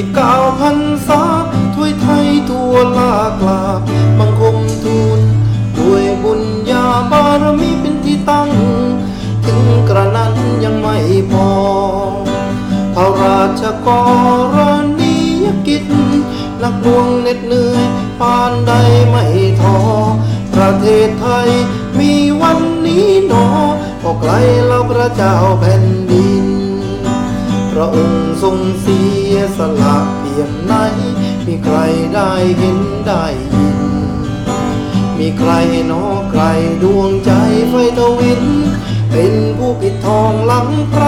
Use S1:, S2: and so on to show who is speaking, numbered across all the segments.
S1: สิบเก้าพันษาถ้วยไทยตัวลากลาบบังคมทูลด้วยบุญญาบารมีเป็นที่ตั้ง ถึงกระนั้นยังไม่พอ พระราชกรณียกิจ นักดวงเหน็ดเหนื่อยปานใดไม่ท้อประเทศไทยมีวันนี้หนอก็ไกลแล้วพระเจ้าแผ่นดิน ระองค์ทรงเสียสละเพียงไหนมีใครได้เห็นได้ยิน มีใครนอใครดวงใจไฟทวิน เป็นผู้ปิดทองหลังพระ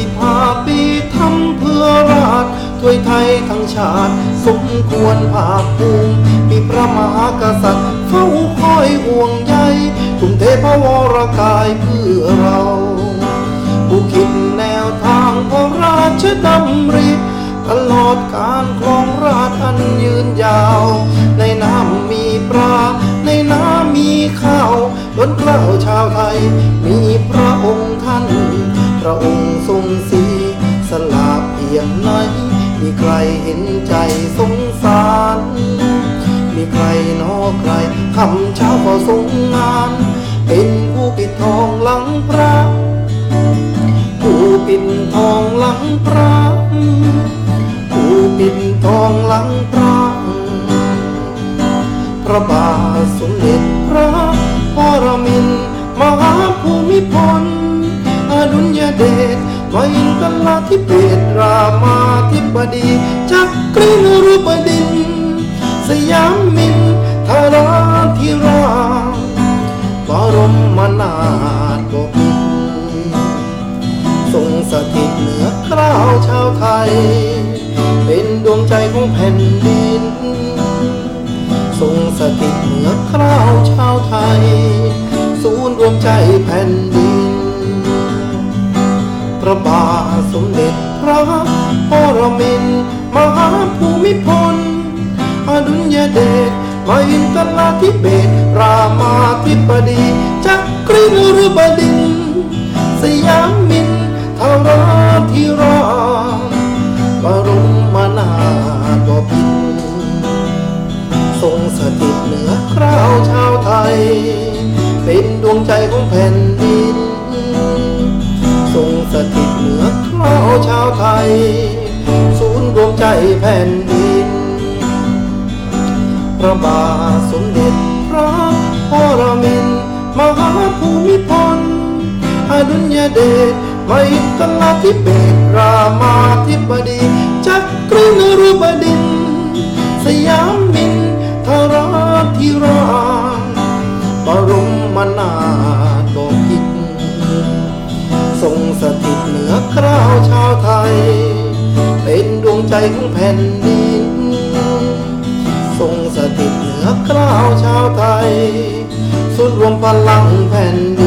S1: สิบห้าปีทำเพื่อราชถวยไทยทั้งชาติ สมควรภาคภูมิ มีพระมหากษัตริย์เฝ้าคอยห่วงใยทุ่มเทพระวรกายเพื่อเราผู้คิดแนวทางพระราชดำริตลอดการครองราชอันยืนยาว ในน้ำมีปลา ในน้ำมีข้าวล้นเกล้าชาวไทย มีพระองค์ท่าน พระองค์ทรงสีสละเพียงไหน มีใครเห็นใจสงสาร มีใครนอใครคำเช้าก็ทรงงาน เป็นผู้ปิดทองหลังพระ ผู้ปิดทองหลังพระ ผู้ปิดทองหลังพระ พระบาทสมเด็จพระปรมินทรมหาภูมิพล ดุลยเดชวอินทรธิเบศรามาธิบดี จักรีนรุบดิน สยามมินทราธิราบรมมนาถบพิตรทรงสถิตเหนือคราวชาวไทย เป็นดวงใจของแผ่นดิน ทรงสถิตเหนือคราวชาวไทย ศูนย์รวมใจแผ่นดิน ระบาทสมเด็จพระปรมินมหาภูมิพล อดุลยเดชวอินทราธิเบศรามาธิบดีจักรีนรุบดิน สยามมินทราธิราบรมนาถบพิตรทรงสถิตเหนือคราวชาวไทย เป็นดวงใจของแผ่นดิน ย ศูนย์รวมใจแผ่นดิน พระบาทสมเด็จพระปรมินมหาภูมิพลอดุลยเดชไมตรธิเบศรามาธิบดีจักรีนรุบดิน สยามมินทราธิราบรมมนาถบพิตรทรงสถิตเหนือคราวชา ย เป็นดวงใจของแผ่นดิน ทรงสถิตเหนือกคราวชาวไทย สุดรวมพลังแผ่น